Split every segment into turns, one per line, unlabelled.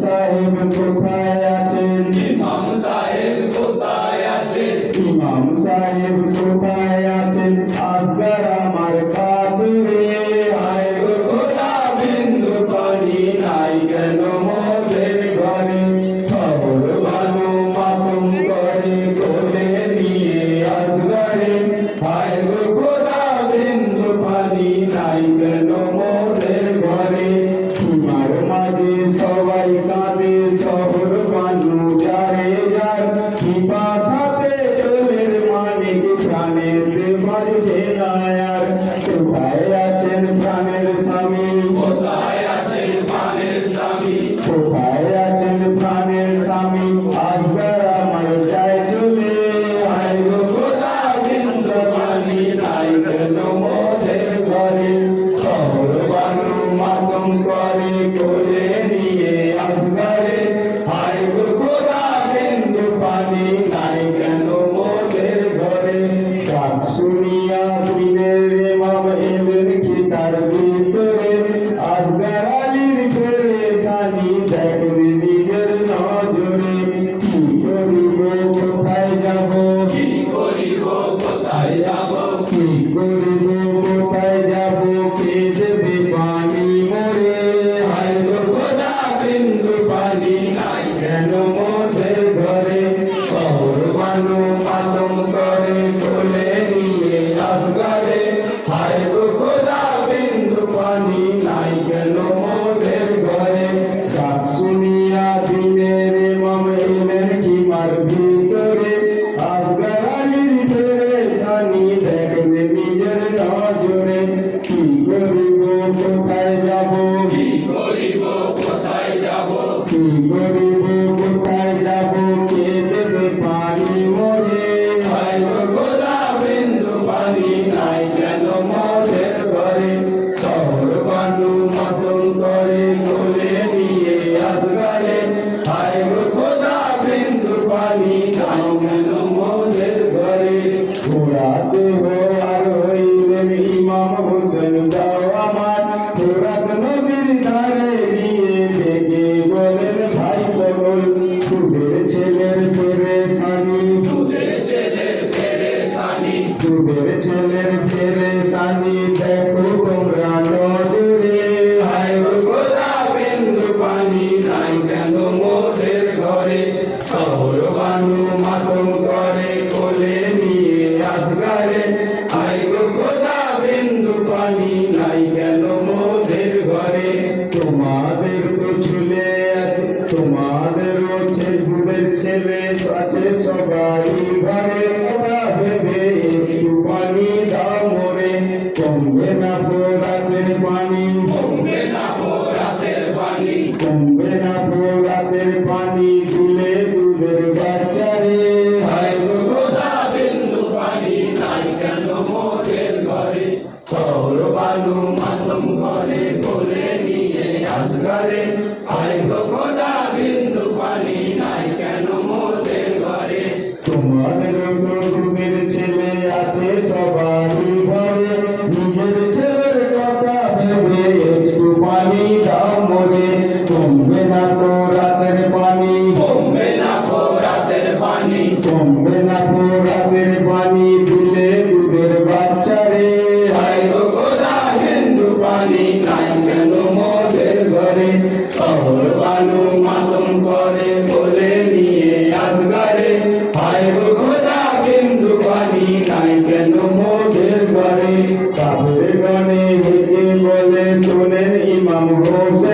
সাহেব কোথায়
কোথায়
আছেন স্বামী
কোথায়
আছেন প্রাণের স্বামী? আসবার আমার যায় চলে,
আয় গো কোথা কিন্তু পানি ঘরে শহর বানু নিয়ে আসবারে আয় গো
কোথা নদীর ধারে গিয়ে থেকে বলেন ভাই সকল, দুধের ছেলের পেরে সানি
দুধের ছেলের পেরে সানি
দুধের ছেলের পেরে সানি দেখো তোমরা নদীরে
হায় গোলা বিন্দু পানি নাই কেন মোদের ঘরে? শহর বানু
কমবে না রাতের পানি
কমবে না রাতের পানি
কমবে না রাতের পানি দুলে দুধের বাচ্চারে।
শহর বালু মাতম ঘরে? বলে নিয়ে আসগারে।
আয় গোদা ইমাম হোসেন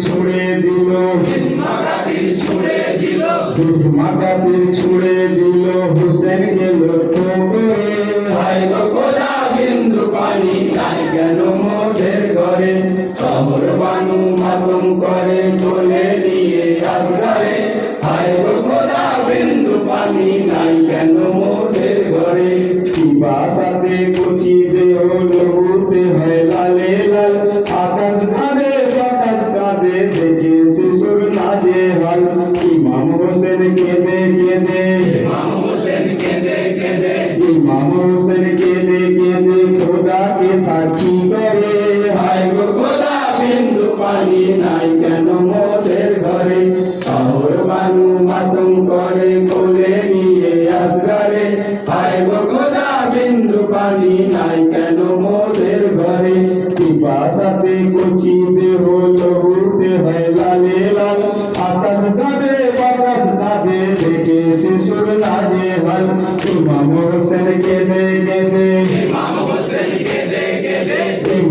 ছুড়ে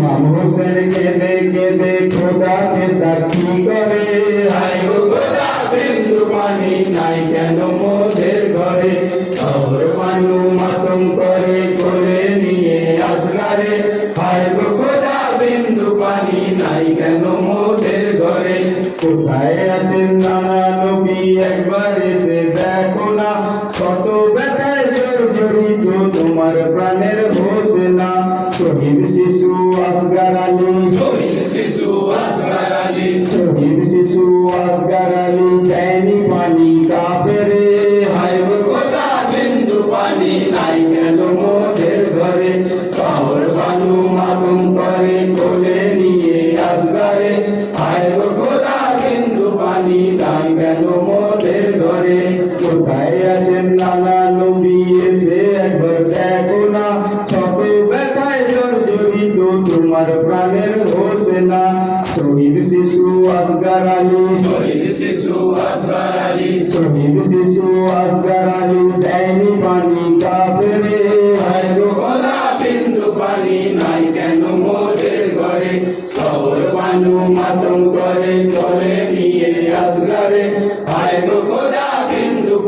ইমাম হোসেনকে দেখে দেখো তাকে সাক্ষী করে
বিন্দু পানি নাই কেন মোদের ঘরে সবর মানু মাতম করে কোলে নিয়ে আসগারে হায় গো খোদা বিন্দু পানি নাই কেন মোদের ঘরে
কোথায় আছেন নানা নবী একবার এসে দেখো না কত ব্যথায় জোর জড়িত তোমার প্রাণের
তাই গেল মোদের ঘরে? শহর বানু মালুম করে, কোলে নিয়ে আসগারে। আয় গোলা বিন্দু পানি, তাই গেল মোদের ঘরে?
কোথায় আছেন নানা নবী, এসে একবার দেখো না। শত ব্যথায় জর্জরিত, তোমার প্রাণের ঘোষণা শহীদ শিশু আসগার আলী।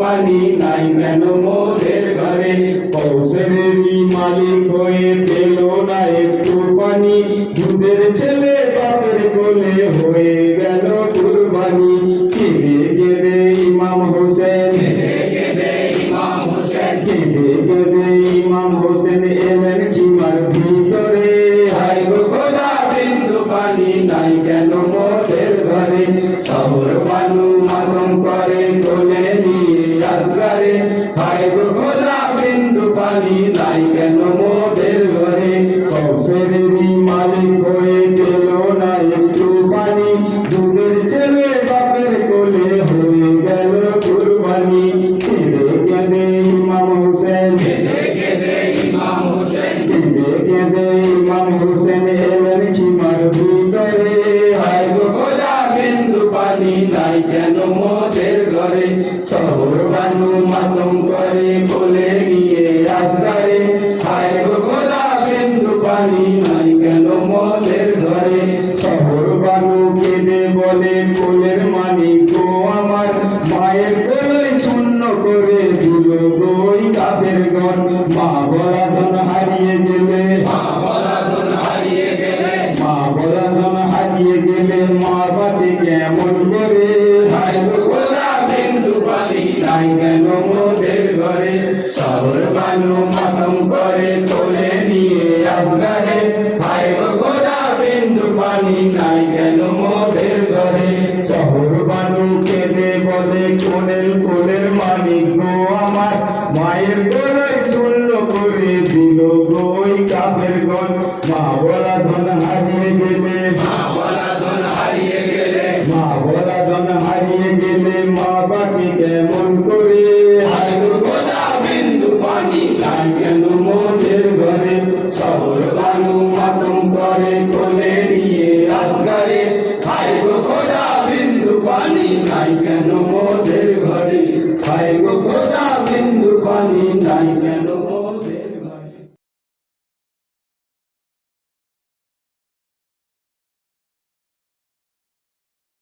পানি
নাই কেন মোদের ঘরে?
কৌশলের মালিক হয়ে পেল না একটু পানি। দুধের ছেলে বাপের কোলে হয়ে মালিক আমার মায়ের গলায় শূন্য করে দিল
গো
ওই কাপের গল। মা বলা ধন হারিয়ে গেলে।
মা বলা ধন হারিয়ে গেলে।
মা বলা ধন হারিয়ে গেলে মা বাকি কেমন করে?
বিন্দু পানি কেন মনের ঘরে। শহর বানু মাতম করে।